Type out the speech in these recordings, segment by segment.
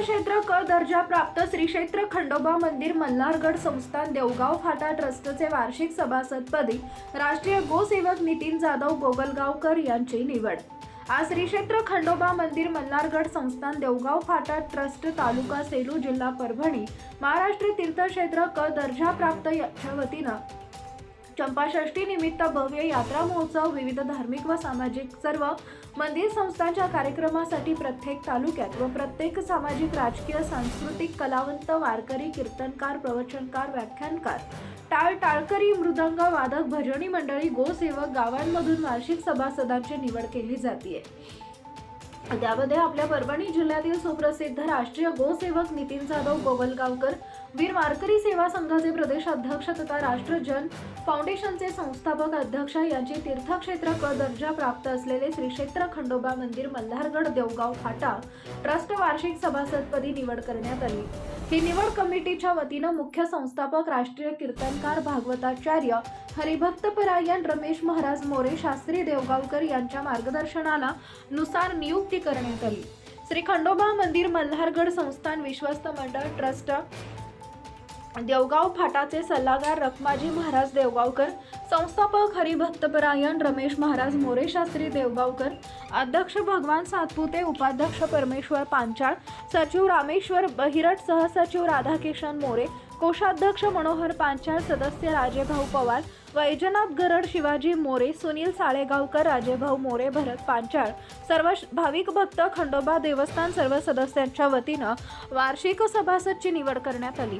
तीर्थक्षेत्र क दर्जा प्राप्त श्री क्षेत्र खंडोबा मंदिर मल्हारगड संस्थान देवगाव फाटा ट्रस्टचे वार्षिक सभासदपदी राष्ट्रीय गोसेवक नितीन जाधव गोगलगावकर यांची निवड. आज श्री क्षेत्र खंडोबा मंदिर मल्हारगड संस्थान देवगाव फाटा ट्रस्ट तालुका सेलू जिल्हा परभणी महाराष्ट्र तीर्थक्षेत्र क दर्जा प्राप्त याच्या वतीनं निमित्त भव्य यात्रा महोत्सव विविध धार्मिक व सामाजिक सर्व मंदिर संस्थांच्या कार्यक्रमासाठी प्रत्येक तालुक्यात व प्रत्येक सामाजिक राजकीय सांस्कृतिक कलावंत वारकरी कीर्तनकार प्रवचनकार व्याख्यानकार टाळ टाळकरी मृदंग वादक भजनी मंडळी गोसेवक गावांमधून वार्षिक सभासदांची निवड केली जाते त्यामध्ये आपल्या परभणी जिल्ह्यातील सुप्रसिद्ध राष्ट्रीय गोसेवक नितीन जाधव गोवलगावकर वीर वारकरी सेवा संघाचे प्रदेश अध्यक्ष तथा राष्ट्रजन फाउंडेशनचे संस्थापक अध्यक्ष यांची तीर्थक्षेत्र क दर्जा प्राप्त असलेले श्री क्षेत्र खंडोबा मंदिर मल्हारगड देवगाव फाटा ट्रस्ट वार्षिक सभासदपदी निवड करण्यात आली. ही निवड कमिटीच्या वतीनं मुख्य संस्थापक राष्ट्रीय कीर्तनकार भागवताचार्य हरिभक्तपरायण रमेश महाराज मोरे शास्त्री देवगावकर यांच्या मार्गदर्शनाला नुसार नियुक्ती करण्यात आली. श्री खंडोबा मंदिर मल्हारगड संस्थान विश्वस्त मंडळ ट्रस्ट देवगाव फाटाचे सल्लागार रखमाजी महाराज देवगावकर संस्थापक हरिभक्तपरायण रमेश महाराज मोरे शास्त्री देवगावकर अध्यक्ष भगवान सातपुते उपाध्यक्ष परमेश्वर पांचाळ सचिव रामेश्वर बहिरट सहसचिव राधाकिशन मोरे कोषाध्यक्ष मनोहर पांचाळ सदस्य राजेभाऊ पवार वैजनाथ गरड शिवाजी मोरे सुनील साळेगावकर राजेभाऊ मोरे भरत पांचाळ सर्व भाविक भक्त खंडोबा देवस्थान सर्व सदस्यांच्या वतीनं वार्षिक सभासदची निवड करण्यात आली.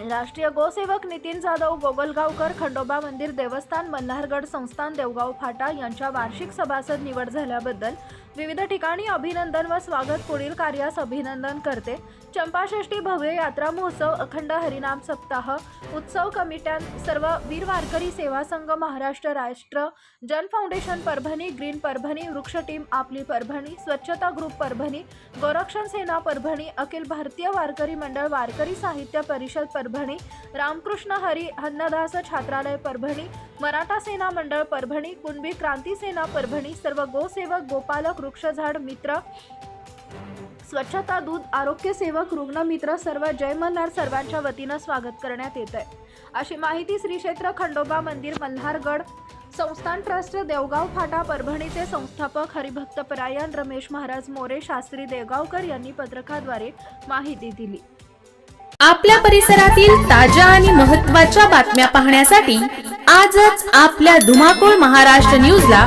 राष्ट्रीय गोसेवक नितीन जाधव गोगलगावकर खंडोबा मंदिर देवस्थान मल्हारगड संस्थान देवगाव फाटा यांच्या वार्षिक सभासद निवड झाल्याबद्दल विविध ठिकाणी अभिनंदन व स्वागत पुढील कार्यास अभिनंदन करते. चंपाषष्ठी भव्य यात्रा महोत्सव अखंड हरिनाम सप्ताह उत्सव कमिट्या सर्व वीर वारकरी सेवा संघ महाराष्ट्र राष्ट्र जन फाउंडेशन परभणी ग्रीन परभणी वृक्ष टीम आपली परभणी स्वच्छता ग्रुप परभणी गोरक्षण सेना परभणी अखिल भारतीय वारकरी मंडळ वारकरी साहित्य परिषद परभणी रामकृष्ण हरी अन्नदास छात्रालय परभणी मराठा सेना मंडळ परभणी कुणबी क्रांती सेना परभणी सर्व गोसेवक गोपालक वृक्षझाड मित्र स्वच्छता दूध आरोग्य सेवक रुग्णमित्र सर्व जय मल्हार सर्वांच्या वतीनं स्वागत करण्यात येत आहे. अशी माहिती श्री क्षेत्र खंडोबा मंदिर मल्हारगड संस्थान ट्रस्ट देवगाव फाटा परभणीचे संस्थापक हरिभक्त परायण रमेश महाराज मोरे शास्त्री देवगावकर यांनी पत्रकाद्वारे माहिती दिली. आपल्या परिसरातील ताज्या आणि महत्त्वाच्या बातम्या पाहण्यासाठी आजच आपल्या धुमाकूळ महाराष्ट्र न्यूजला